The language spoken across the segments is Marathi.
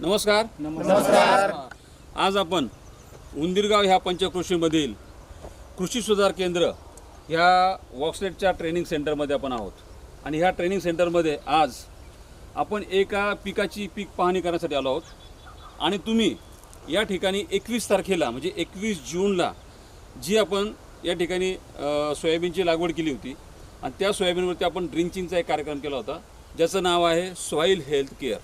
नमस्कार. नमस्कार. आज आपण उंदीरगाव ह्या पंचकृषीमधील कृषी सुधार केंद्र ह्या वॉक्सलेटच्या ट्रेनिंग सेंटरमध्ये आपण आहोत. आणि ह्या ट्रेनिंग सेंटरमध्ये आज आपण एका पिकाची पीक पाहणी करण्यासाठी आलो आहोत. आणि तुम्ही या ठिकाणी एकवीस तारखेला म्हणजे एकवीस जूनला जी आपण या ठिकाणी सोयाबीनची लागवड केली होती आणि त्या सोयाबीनवरती आपण ड्रिंचिंगचा एक कार्यक्रम केला होता ज्याचं नाव आहे soil health care.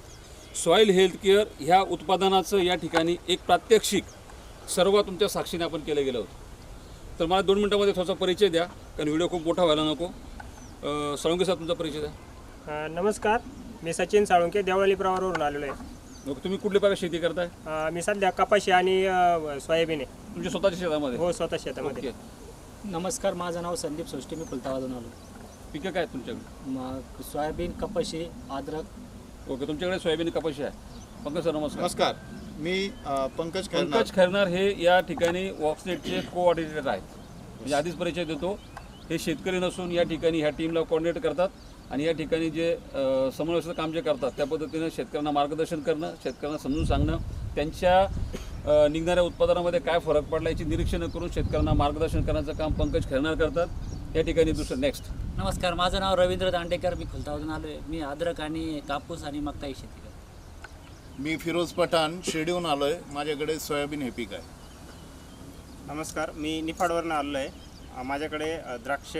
Soil health care ह्या उत्पादनाचं या ठिकाणी एक प्रात्यक्षिक सर्व तुमच्या साक्षीने आपण केलं गेलं होतं. तर मला दोन मिनटामध्ये थोडासा परिचय द्या कारण व्हिडिओ खूप मोठा व्हायला नको. अ, साळुंके साहेब तुमचा परिचय द्या. नमस्कार. मी सचिन साळुंके देवळाली प्रवारावरून आलेलो आहे. मग तुम्ही कुठल्या प्रकारे शेती करताय? अ, मी सध्या कपाशी आणि अ, सोयाबीन आहे. तुमच्या स्वतःच्या शेतामध्ये? हो स्वतः शेतामध्ये. ओके. नमस्कार माझं नाव संदीप सृष्टी मी फुलतावाजून आलो. पिकं काय आहेत तुमच्याकडे? मग सोयाबीन कपाशी अद्रक ओके तुमच्याकडे सोयाबीन कपाशी आहे. पंकज सर नमस्कार. नमस्कार. मी अ, पंकज खैरनार. पंकज खैरनार हे या ठिकाणी वॉक्सनेटचे कोऑर्डिनेटर आहेत. म्हणजे आधीच परिचय देतो. हे शेतकरी नसून या ठिकाणी ह्या टीमला कोऑर्डिनेट करतात आणि या ठिकाणी जे अ, समन्वयाचं काम जे करतात त्या पद्धतीनं शेतकऱ्यांना मार्गदर्शन करणं शेतकऱ्यांना समजून सांगणं त्यांच्या अ, निघणाऱ्या उत्पादनामध्ये काय फरक पडला याची निरीक्षणं करून शेतकऱ्यांना मार्गदर्शन करण्याचं काम पंकज खैरनार करतात. या ठिकाणी दुसरं नेक्स्ट नमस्कार माझं नाव रवींद्र दांडेकर मी खुलतावाजून आलो आहे मी अद्रक आणि कापूस आणि मका ही शेती करतो. मी फिरोज पठाण शिर्डीहून आलो आहे माझ्याकडे सोयाबीन हे पीक आहे. नमस्कार मी निफाडवरून आलेलो आहे माझ्याकडे द्राक्ष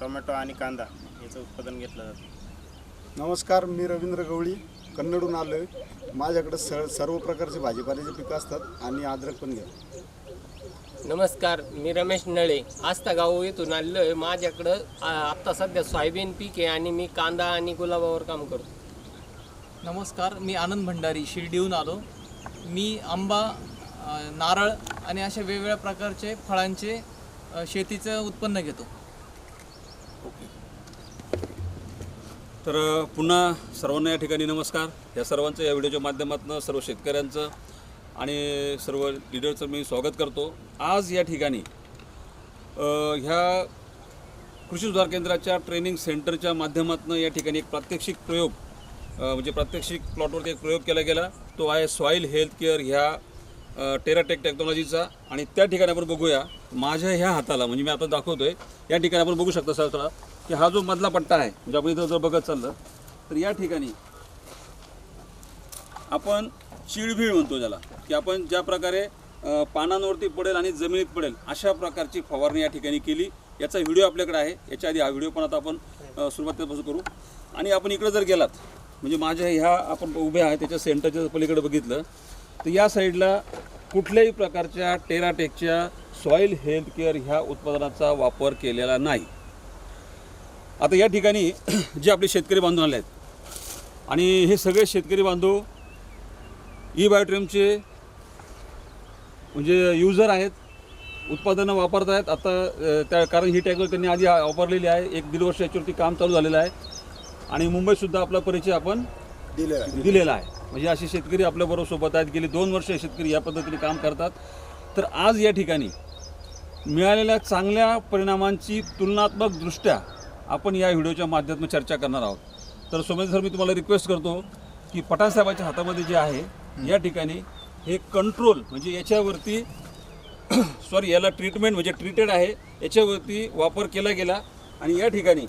टोमॅटो आणि कांदा याचं उत्पादन घेतलं जातं. नमस्कार मी रवींद्र गवळी कन्नडून आलो आहे माझ्याकडे स सर्व प्रकारचे भाजीपाल्याचे पिकं असतात आणि अद्रक पण घ्या नमस्कार मी रमेश नळे. आस्था गाव येथून आलेलो आहे. माझ्याकडं आत्ता सध्या सोयाबीन पीक आहे आणि मी कांदा आणि गुलाबावर काम करतो नमस्कार मी आनंद भंडारी शिर्डीहून आलो. मी आंबा नारळ आणि अशा वेगवेगळ्या प्रकारचे फळांचे शेतीचं उत्पन्न घेतो. तर अ, पुन्हा सर्वांना या ठिकाणी नमस्कार. या सर्वांचं या व्हिडिओच्या माध्यमातून सर्व शेतकऱ्यांचं आणि सर्व लिडरचं मी स्वागत करतो. आज या ठिकाणी ह्या कृषी सुधार केंद्राच्या ट्रेनिंग सेंटरच्या माध्यमातून या ठिकाणी एक प्रात्यक्षिक प्रयोग म्हणजे प्रात्यक्षिक प्लॉटवरती एक प्रयोग केला गेला. तो आहे सॉईल हेल्थ केअर ह्या टेराटेक टेक्नॉलॉजीचा आणि त्या ठिकाणी आपण बघूया माझ्या ह्या हाताला म्हणजे मी आता दाखवतो आहे या ठिकाणी आपण बघू शकता सर की हा जो मधला पट्टा आहे म्हणजे आपण इथं जर बघत चाललं तर या ठिकाणी आपण चिळभीळ म्हणतो ज्याला. की आपण ज्या प्रकारे पानांवरती पडेल आणि जमिनीत पडेल अशा प्रकारची फवारणी या ठिकाणी केली. याचा व्हिडिओ आपल्याकडे आहे. याच्या आधी हा व्हिडिओ पण आता आपण सुरुवातीपासून करू. आणि आपण इकडे जर गेलात म्हणजे माझ्या ह्या आपण उभ्या आहे त्याच्या सेंटरच्या पलीकडे बघितलं तर या साईडला कुठल्याही प्रकारच्या टेराटेकच्या सॉईल हेल्थ केअर ह्या उत्पादनाचा वापर केलेला नाही. आता या ठिकाणी जे आपले शेतकरी बांधव आले आहेत आणि हे सगळे शेतकरी बांधव ई बायोट्रेमचे म्हणजे युजर आहेत उत्पादनं वापरत आहेत आता त्या कारण ही टेक्नॉलॉजी त्यांनी आधी वापरलेली आहे. एक दीड वर्ष याच्यावरती काम चालू झालेलं आहे. आणि मुंबईतसुद्धा आपला परिचय आपण दिलेलं आहे. दिलेला आहे. म्हणजे असे शेतकरी आपल्याबरोबर सोबत आहेत. गेली दोन वर्ष शेतकरी या पद्धतीने काम करतात. तर आज या ठिकाणी मिळालेल्या चांगल्या परिणामांची तुलनात्मक दृष्ट्या आपण या व्हिडिओच्या माध्यमातून चर्चा करणार आहोत. तर सोमेश सर मी तुम्हाला रिक्वेस्ट करतो की पठाण साहेबांच्या हातामध्ये जे आहे या ठिकाणी हे कंट्रोल म्हणजे याच्यावरती सॉरी याला ट्रीटमेंट म्हणजे ट्रीटेड आहे याच्यावरती वापर केला गेला आणि या ठिकाणी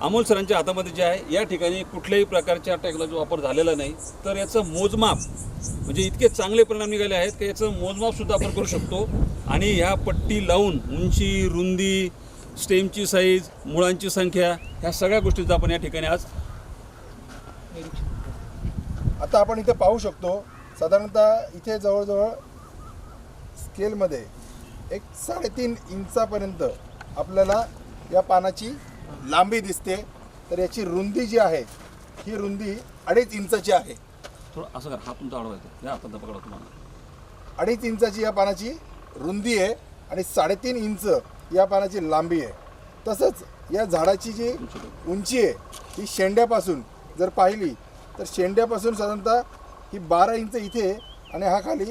अमोल सरांच्या हातामध्ये जे आहे या ठिकाणी कुठल्याही प्रकारच्या टेक्नॉलॉजी वापर झालेला नाही तर याचं मोजमाप म्हणजे इतके चांगले परिणाम निघाले आहेत की याचं मोजमापसुद्धा आपण करू शकतो. आणि ह्या पट्टी लावून उंची रुंदी स्टेमची साईज मुळांची संख्या ह्या सगळ्या गोष्टीचा आपण या ठिकाणी आज आता आपण इथे पाहू शकतो साधारणतः इथे जवळजवळ स्केलमध्ये एक साडेतीन इंचापर्यंत आपल्याला या पानाची लांबी दिसते. तर याची रुंदी जी आहे ही रुंदी अडीच इंचाची आहे. थोडं असं कर हात तुमचा आडवा येतो. या हातात पकडा तुम्हाला. अडीच इंचाची या पानाची रुंदी आहे आणि साडेतीन इंच या पानाची लांबी आहे. तसंच या झाडाची जी उंची आहे ही शेंड्यापासून जर पाहिली तर शेंड्यापासून साधारणतः ही बारा इंच इथे आणि हा खाली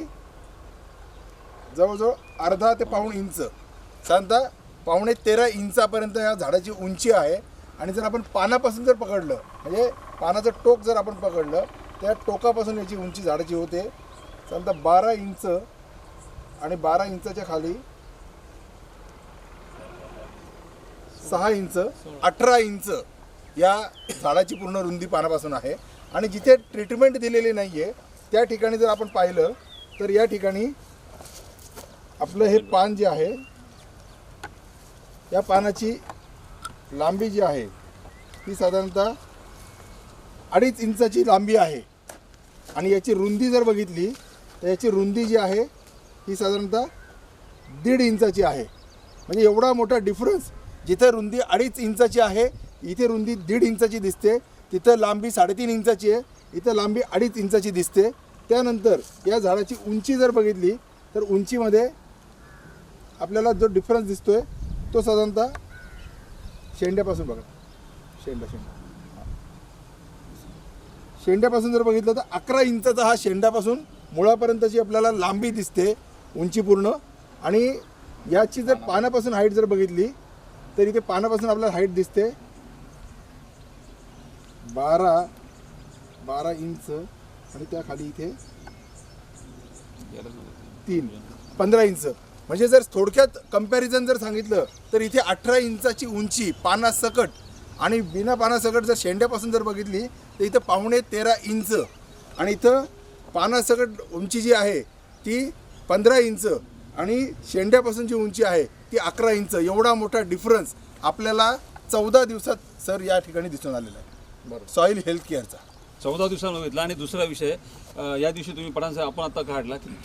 जवळजवळ अर्धा ते पाऊण इंच. साधारणतः पावणे तेरा इंचापर्यंत या झाडाची उंची आहे. आणि जर आपण पानापासून जर पकडलं म्हणजे पानाचं टोक जर आपण पकडलं त्या टोकापासून याची उंची झाडाची होते. साधारणतः बारा इंच आणि बारा इंचाच्या खाली सहा इंच अठरा इंच या झाडाची पूर्ण रुंदी पानापासून आहे. आणि जिथे ट्रीटमेंट दिलेली नाही आहे त्या ठिकाणी जर आपण पाहिलं तर या ठिकाणी आपलं हे पान जे आहे या पानाची लांबी जी आहे ती साधारणतः अडीच इंचाची लांबी आहे. आणि याची रुंदी जर बघितली तर याची रुंदी जी आहे ही साधारणतः दीड इंचाची आहे. म्हणजे एवढा मोठा डिफरन्स जिथे रुंदी अडीच इंचाची आहे इथे रुंदी दीड इंचाची दिसते तिथं लांबी साडेतीन इंचाची आहे. इथं लांबी अडीच इंचाची दिसते. त्यानंतर या झाडाची उंची जर बघितली तर उंचीमध्ये आपल्याला जो डिफरन्स दिसतोय तो साधारणतः शेंड्यापासून बघा. शेंडा शेंडा. शेंड्यापासून जर बघितलं तर अकरा इंचाचा हा शेंड्यापासून मुळापर्यंतची आपल्याला लांबी दिसते उंची पूर्ण. आणि याची जर पानापासून हाईट जर बघितली तर इथे पानापासून आपल्याला हाईट दिसते. बारा बारा इंच आणि त्या खाली इथे तीन पंधरा इंच. म्हणजे जर थोडक्यात कंपॅरिझन जर सांगितलं तर इथे अठरा इंचाची उंची पानासकट आणि बिना पानासकट जर शेंड्यापासून जर बघितली तर इथं पावणे तेरा इंच. आणि इथं पानासकट उंची जी आहे ती पंधरा इंच आणि शेंड्यापासून जी उंची आहे ती अकरा इंच. एवढा मोठा डिफरन्स आपल्याला चौदा दिवसात सर या ठिकाणी दिसून आलेला आहे. सॉईल हेल्थ केअरचा चौदा दिवसांमध्ये घेतला आणि दुसरा विषय या दिवशी तुम्ही पठाण साहेब आपण आता काढला की